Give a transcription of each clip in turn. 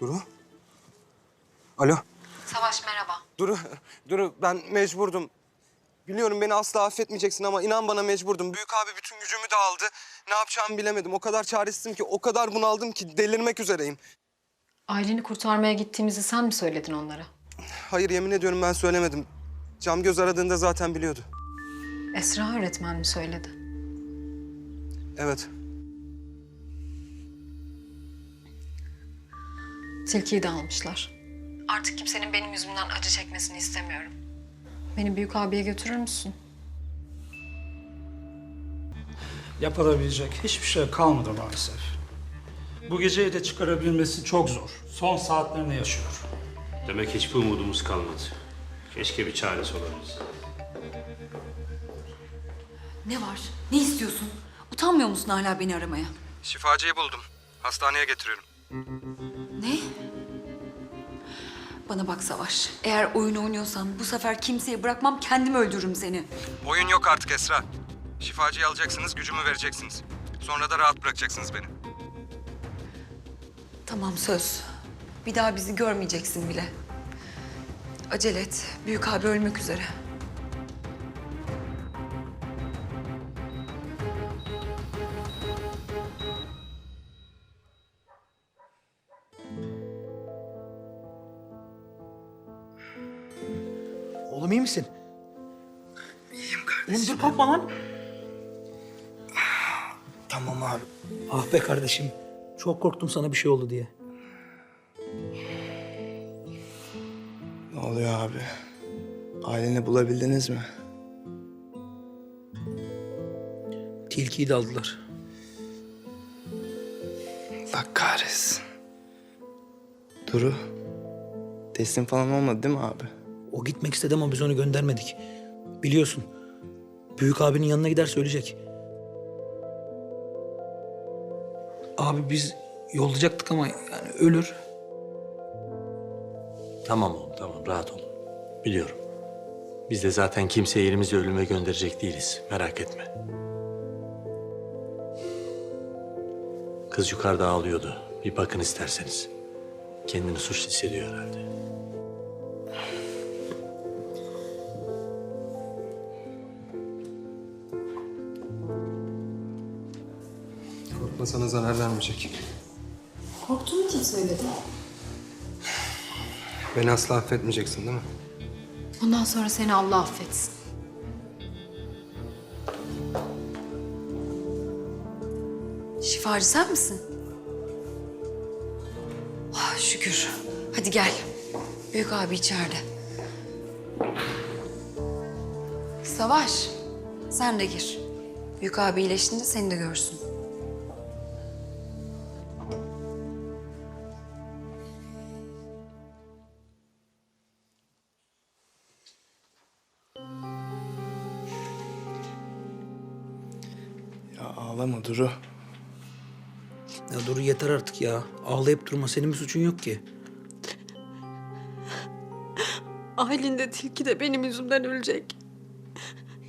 Duru? Alo? Savaş merhaba. Duru, Duru ben mecburdum. Biliyorum beni asla affetmeyeceksin ama inan bana mecburdum. Büyük abi bütün gücümü de aldı. Ne yapacağımı bilemedim. O kadar çaresizim ki, o kadar bunaldım ki delirmek üzereyim. Aileni kurtarmaya gittiğimizi sen mi söyledin onlara? Hayır yemin ediyorum ben söylemedim. Cam göz aradığında zaten biliyordu. Esra öğretmen mi söyledi? Evet. Tilkiyi de almışlar. Artık kimsenin benim yüzümden acı çekmesini istemiyorum. Beni büyük abiye götürür müsün? Yapılabilecek hiçbir şey kalmadı maalesef. Bu geceyi de çıkarabilmesi çok zor. Son saatlerini yaşıyor. Demek hiçbir umudumuz kalmadı. Keşke bir çaresi olabilse. Ne var? Ne istiyorsun? Utanmıyor musun hala beni aramaya? Şifacıyı buldum. Hastaneye getiriyorum. Bana bak Savaş. Eğer oyun oynuyorsan bu sefer kimseyi bırakmam kendim öldürürüm seni. Oyun yok artık Esra. Şifacıyı alacaksınız, gücümü vereceksiniz. Sonra da rahat bırakacaksınız beni. Tamam söz. Bir daha bizi görmeyeceksin bile. Acele et. Büyük abi ölmek üzere. Oğlum iyi misin? Oğlum dur kalkma lan. Tamam abi. Ah be kardeşim. Çok korktum sana bir şey oldu diye. Ne oluyor abi? Aileni bulabildiniz mi? Tilkiyi de aldılar. Bak kahretsin. Duru. Teslim falan olmadı değil mi abi? O gitmek istedi ama biz onu göndermedik. Biliyorsun. Büyük abinin yanına gider söyleyecek. Abi biz yollayacaktık ama yani ölür. Tamam oğlum tamam rahat ol. Biliyorum. Biz de zaten kimseyi elimizi ölüme gönderecek değiliz. Merak etme. Kız yukarıda ağlıyordu. Bir bakın isterseniz. Kendini suçlu hissediyor herhalde. Sana zarar vermeyecek. Korktuğum için söyledim. Beni asla affetmeyeceksin değil mi? Bundan sonra seni Allah affetsin. Şifacı sen misin? Ah, şükür. Hadi gel. Büyük abi içeride. Savaş, sen de gir. Büyük abi iyileşince seni de görsün. Ağlama Duru. Ya dur yeter artık ya. Ağlayıp durma. Senin bir suçun yok ki. Aylin de Tilki de benim yüzümden ölecek.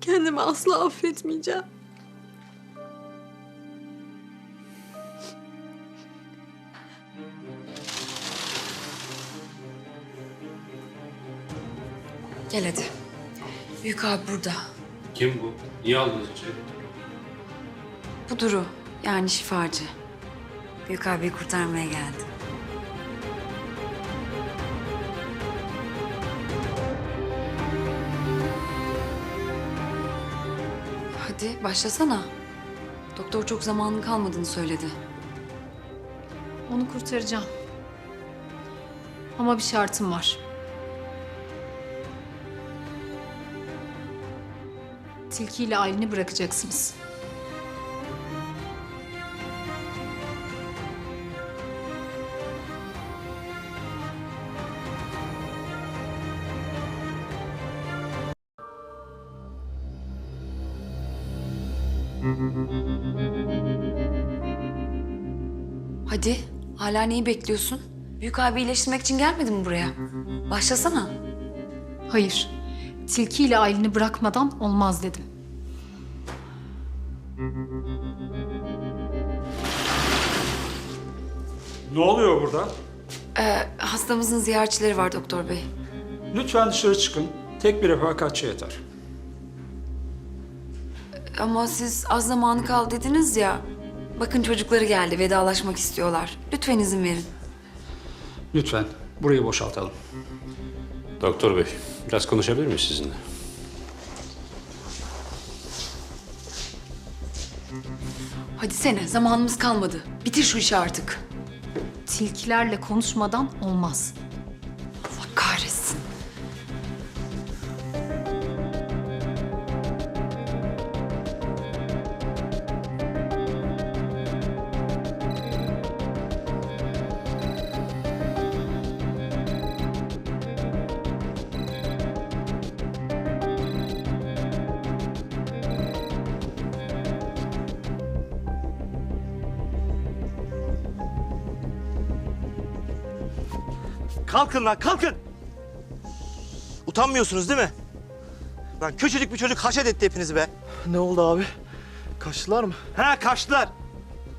Kendimi asla affetmeyeceğim. Gel hadi. Büyük abi burada. Kim bu? Niye aldınız içeri? Bu Duru, yani şifacı. Büyük abiyi kurtarmaya geldi. Hadi başlasana. Doktor çok zamanın kalmadığını söyledi. Onu kurtaracağım. Ama bir şartım var. Tilki ile aileni bırakacaksınız. Hadi, hala neyi bekliyorsun? Büyük abi iyileştirmek için gelmedin mi buraya? Başlasana. Hayır. Tilki ile aileni bırakmadan olmaz dedim. Ne oluyor burada? Ee, hastamızın ziyaretçileri var doktor bey. Lütfen dışarı çıkın. Tek bir refakatçi yeter. Ama siz az zamanı kal dediniz ya. Bakın çocukları geldi vedalaşmak istiyorlar. Lütfen izin verin. Lütfen burayı boşaltalım. Doktor bey, biraz konuşabilir miyiz sizinle? Hadi sene zamanımız kalmadı. Bitir şu işi artık. Tilkilerle konuşmadan olmaz. Allah kahretsin. Kalkın lan kalkın. Utanmıyorsunuz değil mi? Lan küçücük bir çocuk haşet etti hepinizi be. Ne oldu abi? Kaçtılar mı? Ha kaçtılar.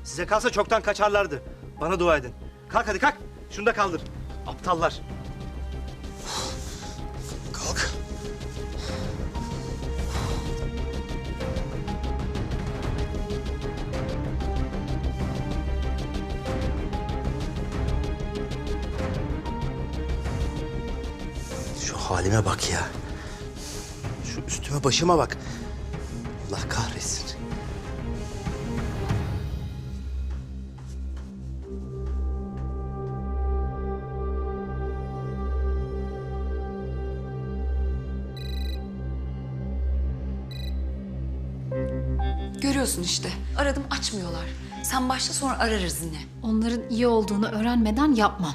Size kalsa çoktan kaçarlardı. Bana dua edin. Kalk hadi kalk. Şunu da kaldır. Aptallar. Halime bak ya. Şu üstüme başıma bak. Allah kahretsin. Görüyorsun işte. Aradım açmıyorlar. Sen başla sonra ararız yine. Onların iyi olduğunu öğrenmeden yapmam.